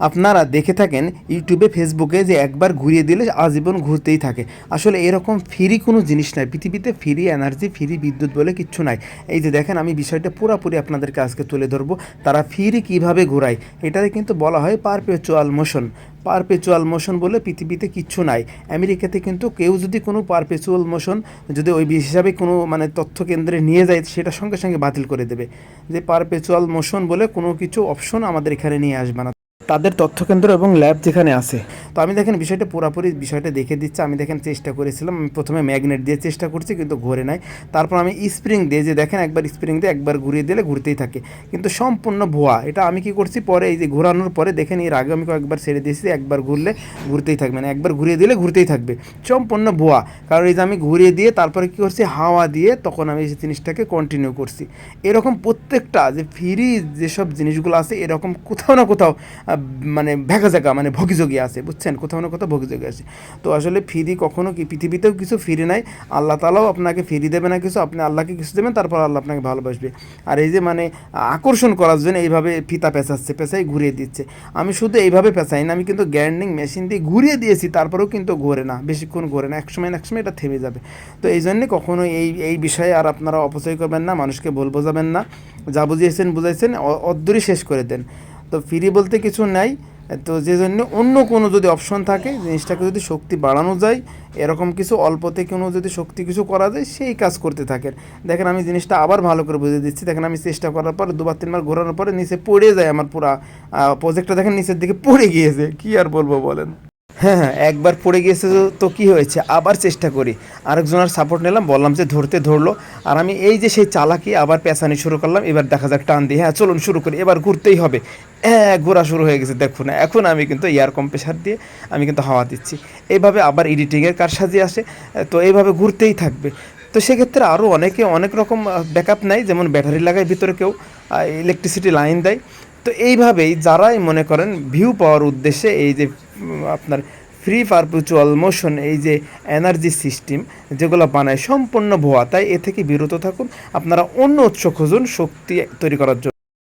আপনারা দেখে থাকেন ইউটিউবে, ফেসবুকে যে একবার ঘুরিয়ে দিলে আজীবন ঘুরতেই থাকে। আসলে এরকম ফ্রি কোনো জিনিস নাই। পৃথিবীতে ফ্রি এনার্জি ফ্রি বিদ্যুৎ বলে কিচ্ছু নাই। এই যে দেখেন, আমি বিষয়টা পুরোপুরি আপনাদেরকে আজকে তুলে ধরবো। তারা ফ্রি কীভাবে ঘোরায়? এটাকে কিন্তু বলা হয় পারপেচুয়াল মোশন পারপেচুয়াল মোশন বলে পৃথিবীতে কিচ্ছু নাই। আমেরিকাতে কিন্তু কেউ যদি কোনো পারপেচুয়াল মোশন যদি ওই হিসাবে কোনো মানে তথ্য কেন্দ্রে নিয়ে যায়, সেটা সঙ্গে সঙ্গে বাতিল করে দেবে। যে পারপেচুয়াল মোশন বলে কোনো কিছু অপশন আমাদের এখানে নিয়ে আসবে না। তাদের তথ্যকেন্দ্র এবং ল্যাব যেখানে আছে। তো আমি দেখেন বিষয়টা পুরোপুরি বিষয়টা দেখে দিচ্ছি। আমি দেখেন চেষ্টা করেছিলাম। আমি প্রথমে ম্যাগনেট দিয়ে চেষ্টা করছি কিন্তু ঘোরে নাই। তারপর আমি স্প্রিং দিয়ে যে দেখেন একবার স্প্রিং দিয়ে একবার ঘুরিয়ে দিলে ঘুরতেই থাকে। কিন্তু সম্পূর্ণ ভুয়া। এটা আমি কি করছি? পরে এই যে ঘোরানোর পরে দেখেন এর আগে আমি কয়েকবার ছেড়ে দিয়েছি একবার ঘুরলে ঘুরতেই থাকবে। মানে একবার ঘুরিয়ে দিলে ঘুরতেই থাকবে। সম্পূর্ণ ভুয়া। কারণ এই যে আমি ঘুরিয়ে দিয়ে তারপরে কি করছি? হাওয়া দিয়ে তখন আমি এই জিনিসটাকে কন্টিনিউ করছি। এরকম প্রত্যেকটা যে ফ্রি যেসব জিনিসগুলো আছে, এরকম কোথাও না কোথাও মানে জায়গা মানে ভগিযোগী আছে, বুঝছেন? কোথাও না কোথাও ভগিযোগী আছে। তো আসলে ফ্রি কখনো কি, পৃথিবীতেও কিছু ফ্রি নাই, আল্লাহ তালাও আপনাকে ফিরি দেবে না কিছু, আপনি আল্লাহকে কিছু দেবেন, তারপর আল্লাহ আপনাকে ভালোবাসবে। আর এই যে মানে আকর্ষণ করার জন্য এইভাবে ফিতা পেঁচাচ্ছে, পেঁচাই ঘুরিয়ে দিচ্ছে। আমি শুধু এইভাবে পেঁচাই না, আমি কিন্তু গ্যান্ডিং মেশিন দিয়ে ঘুরিয়ে দিয়েছি, তারপরেও কিন্তু ঘোরে না, বেশিক্ষণ ঘোরে না, এক সময় না এক সময় এটা থেমে যাবে। তো এই জন্যে কখনো এই এই বিষয়ে আর আপনারা অপচয় করবেন না, মানুষকে বল বোঝাবেন না। যা বুঝিয়েছেন, বুঝাইছেন অদ্দূরই শেষ করে দেন। তো ফ্রি বলতে কিছু নাই। তো যে জন্য অন্য কোনো যদি অপশন থাকে, জিনিসটাকে যদি শক্তি বাড়ানো যায়, এরকম কিছু অল্পতে কোনো যদি শক্তি কিছু করা যায়, সেই কাজ করতে থাকেন। দেখেন আমি জিনিসটা আবার ভালো করে বুঝে দিচ্ছি। দেখেন আমি চেষ্টা করার পর দুবার, তিনবার ঘোরানোর পরে নিচে পড়ে যায় আমার পুরা প্রজেক্টটা দেখেন নিচের দিকে পড়ে গিয়েছে। কী আর বলব বলেন? হ্যাঁ হ্যাঁ একবার পড়ে গিয়েছে তো- কি হয়েছে? আবার চেষ্টা করি। আরেকজনের সাপোর্ট নিলাম, বললাম যে ধরতে ধরলো। আর আমি এই যে সেই চালাকি, আবার পেঁচানি শুরু করলাম। এবার দেখা যাক টান দিয়ে হ্যাঁ চলুন শুরু করি। এবার ঘুরতেই হবে। হ্যাঁ ঘোরা শুরু হয়ে গেছে, দেখুন। এখন আমি কিন্তু এয়ার কম্প্রেসার দিয়ে আমি কিন্তু হাওয়া দিচ্ছি। এইভাবে আবার এডিটিংয়ের কারসাজি আসে? তো এইভাবে ঘুরতেই থাকবে। তো সেক্ষেত্রে আরও অনেকে অনেক রকম ব্যাকআপ নেয়। যেমন ব্যাটারি লাগায় ভিতরে কেউ ইলেকট্রিসিটি লাইন দেয়। তো এইভাবেই যারাই মনে করেন ভিউ পাওয়ার উদ্দেশ্যে এই যে আপনার ফ্রি পারপিচুয়াল মোশন এই যে এনার্জি সিস্টেম যেগুলো বানায় সম্পূর্ণ ভুয়া, তাই এ থেকে বিরত থাকুন। আপনারা অন্য উৎস খুঁজুন, শক্তি তৈরি করার জন্য।